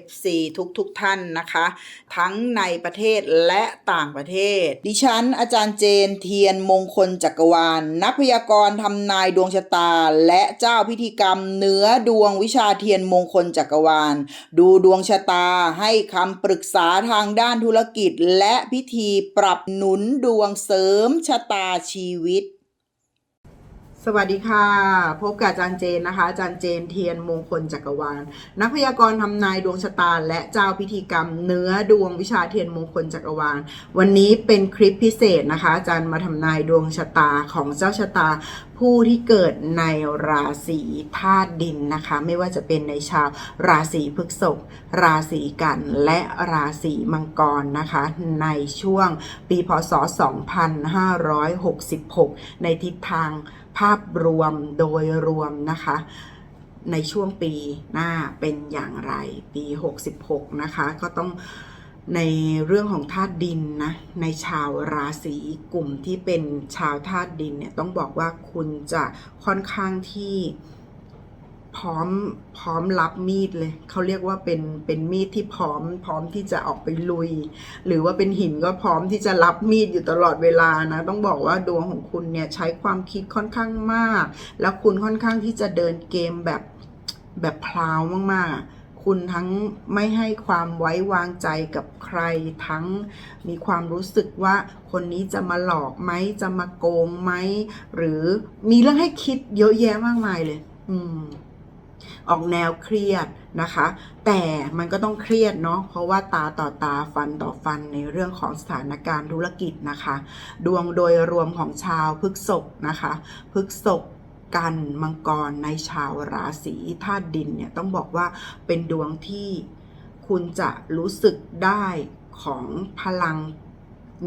FC ทุกๆทท่านนะคะ ทั้งในประเทศและต่างประเทศ ดิฉัน อาจารย์เจนเทียนมงคลจักรวาลนักพยากรณ์ทำนายดวงชะตา และเจ้าพิธีกรรมเนื้อดวงวิชาเทียนมงคลจักรวาล ดูดวงชะตาให้คำปรึกษาทางด้านธุรกิจและพิธีปรับหนุนดวงเสริมชะตาชีวิต สวัสดีค่ะ พบกับอาจารย์เจนนะคะอาจารย์เจนเทียนมงคลจักรวาล นักพยากรณ์ทำนายดวงชะตา และเจ้าพิธีกรรม เนื้อดวงวิชาเทียนมงคลจักรวาล วันนี้เป็นคลิปพิเศษนะคะ อาจารย์มาทำนายดวงชะตาของเจ้าชะตา ผู้ที่เกิดในราศีธาตุดินนะคะ ไม่ว่าจะเป็นในชาวราศีพฤษภราศีกัน และราศีมังกรนะคะ ในช่วงปีพศ 2566 ในทิศทาง ภาพรวมโดยรวมนะคะ ในช่วงปีหน้าเป็นอย่างไร ปี 66 นะคะ ก็ต้องในเรื่องของธาตุดินนะ ในชาวราศีกลุ่มที่เป็นชาวธาตุดินเนี่ยต้องบอกว่าคุณจะค่อนข้างที่ พร้อมพร้อมรับมีดเลยเขาเรียกว่าเป็นเป็นมีดที่พร้อม พร้อมที่จะออกไปลุย หรือว่าเป็นหินก็พร้อมที่จะรับมีดอยู่ตลอดเวลานะ ต้องบอกว่าดวงของคุณเนี่ยใช้ความคิดค่อนข้างมาก แล้วคุณค่อนข้างที่จะเดินเกมแบบแบบพลาวมากๆคุณทั้งไม่ให้ความไว้วางใจกับใครทั้งมีความรู้สึกว่าคนนี้จะมาหลอกไหมจะมาโกงไหมหรือมีเรื่องให้คิดเยอะแยะมากมายเลย อืม ออกแนวเครียดนะคะ แต่มันก็ต้องเครียดเนาะเพราะว่าตาต่อตาฟันต่อฟันในเรื่องของสถานการณ์ธุรกิจนะคะ ดวงโดยรวมของชาวพฤกษภนะคะพฤกษภกันมังกรในชาวราศีธาตุดินเนี่ยต้องบอกว่าเป็นดวงที่คุณจะรู้สึกได้ของพลัง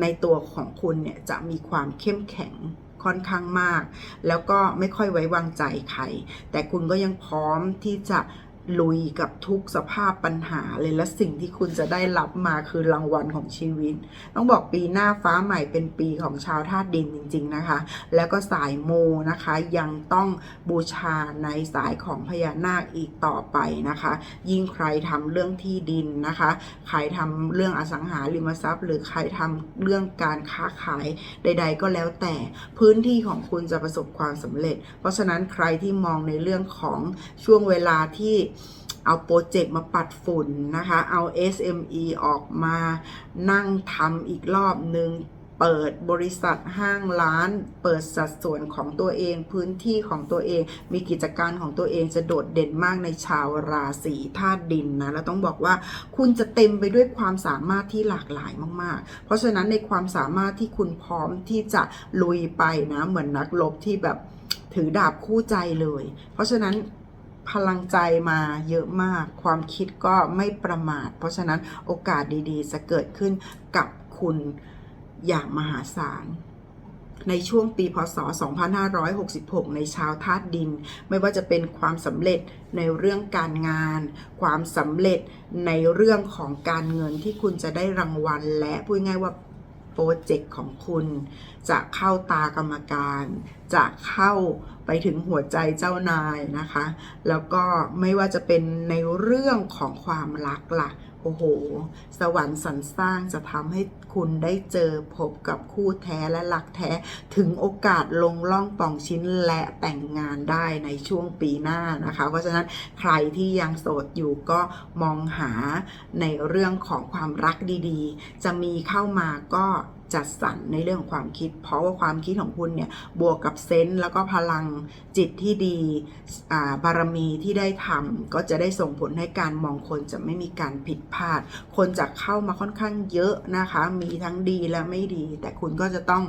ในตัวของคุณเนี่ยจะมีความเข้มแข็ง ค่อนข้างมาก แล้วก็ไม่ค่อยไว้วางใจใคร แต่คุณก็ยังพร้อมที่จะ ลุยกับทุกสภาพปัญหาเลยและสิ่งที่คุณจะได้รับมาคือรางวัลของชีวิต ต้องบอกปีหน้าฟ้าใหม่เป็นปีของชาวธาตุดินจริง ๆนะคะ แล้วก็สายมูนะคะ ยังต้องบูชาในสายของพญานาคอีกต่อไปนะคะ ยิ่งใครทำเรื่องที่ดินนะคะ ใครทำเรื่องอสังหาริมทรัพย์ หรือใครทำเรื่องการค้าขายใด ๆ ก็แล้วแต่พื้นที่ของคุณจะประสบความสำเร็จ เพราะฉะนั้นใครที่มองในเรื่องของช่วงเวลาที่เอาโปรเจกต์มาปัดฝุ่นนะคะ เอา SME ออกมานั่งทำอีกรอบหนึ่งเปิดบริษัทห้างร้าน เปิดสัดส่วนของตัวเอง พื้นที่ของตัวเอง มีกิจการของตัวเองจะโดดเด่นมากในชาวราศีธาตุดินนะ แล้วต้องบอกว่าคุณจะเต็มไปด้วยความสามารถที่หลากหลายมาก ๆ เพราะฉะนั้นในความสามารถที่คุณพร้อมที่จะลุยไปนะ เหมือนนักรบที่แบบถือดาบคู่ใจเลย เพราะฉะนั้น พลังใจมาเยอะมาก ความคิดก็ไม่ประมาท เพราะฉะนั้นโอกาสดีๆ จะเกิดขึ้นกับคุณอย่างมหาศาลในช่วงปีพศ 2566 ในชาวธาตุดิน ไม่ว่าจะเป็นความสำเร็จในเรื่องการงาน ความสำเร็จในเรื่องของการเงินที่คุณจะได้รางวัลและพูดง่ายว่า โปรเจกต์ของคุณ จะเข้าตากรรมการ จะเข้าไปถึงหัวใจเจ้านายนะคะ แล้วก็ไม่ว่าจะเป็นในเรื่องของความรักล่ะ โอ้โห สวรรค์สรรสร้างจะทำให้คุณได้เจอพบกับคู่แท้และหลักแท้ถึงโอกาสลงล่องป่องชิ้นและแต่งงานได้ในช่วงปีหน้านะคะ เพราะฉะนั้นใครที่ยังโสดอยู่ก็มองหาในเรื่องของความรักดีๆ จะมีเข้ามาก็ จัดสรรในเรื่องของความคิด เพราะว่าความคิดของคุณเนี่ยบวกกับเซนส์แล้วก็พลังจิตที่ดีอ่าบารมีที่ได้ทำก็จะได้ส่งผลให้การมองคนจะไม่มีการผิดพลาด คนจะเข้ามาค่อนข้างเยอะนะคะ มีทั้งดีและไม่ดี แต่คุณก็จะต้อง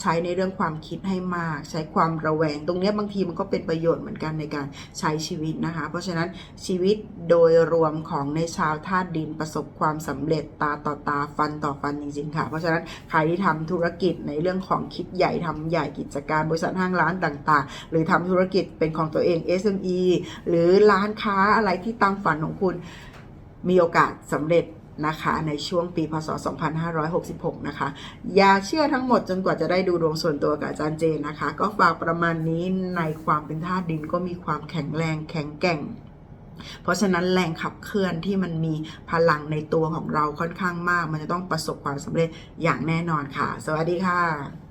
ใช้ในเรื่องความคิดให้มาก ใช้ความระแวง ตรงนี้บางทีมันก็เป็นประโยชน์เหมือนกันในการใช้ชีวิตนะคะ เพราะฉะนั้นชีวิตโดยรวมของในชาวธาตุดินประสบความสำเร็จตาต่อตาฟันต่อฟันจริงๆค่ะ เพราะฉะนั้นใครที่ทำธุรกิจในเรื่องของคิดใหญ่ทำใหญ่กิจการบริษัทห้างร้านต่างๆ หรือทำธุรกิจเป็นของตัวเอง SME หรือร้านค้าอะไรที่ตามฝันของคุณมีโอกาสสำเร็จนะคะในช่วงปีพศ 2566 นะคะ อย่าเชื่อทั้งหมดจนกว่าจะได้ดูดวงส่วนตัวกับอาจารย์เจนนะคะ ก็ฝากประมาณนี้ในความเป็นธาตุดินก็มีความแข็งแรงแข็งแกร่ง เพราะฉะนั้นแรงขับเคลื่อนที่มันมีพลังในตัวของเราค่อนข้างมาก มันจะต้องประสบความสำเร็จอย่างแน่นอนค่ะ สวัสดีค่ะ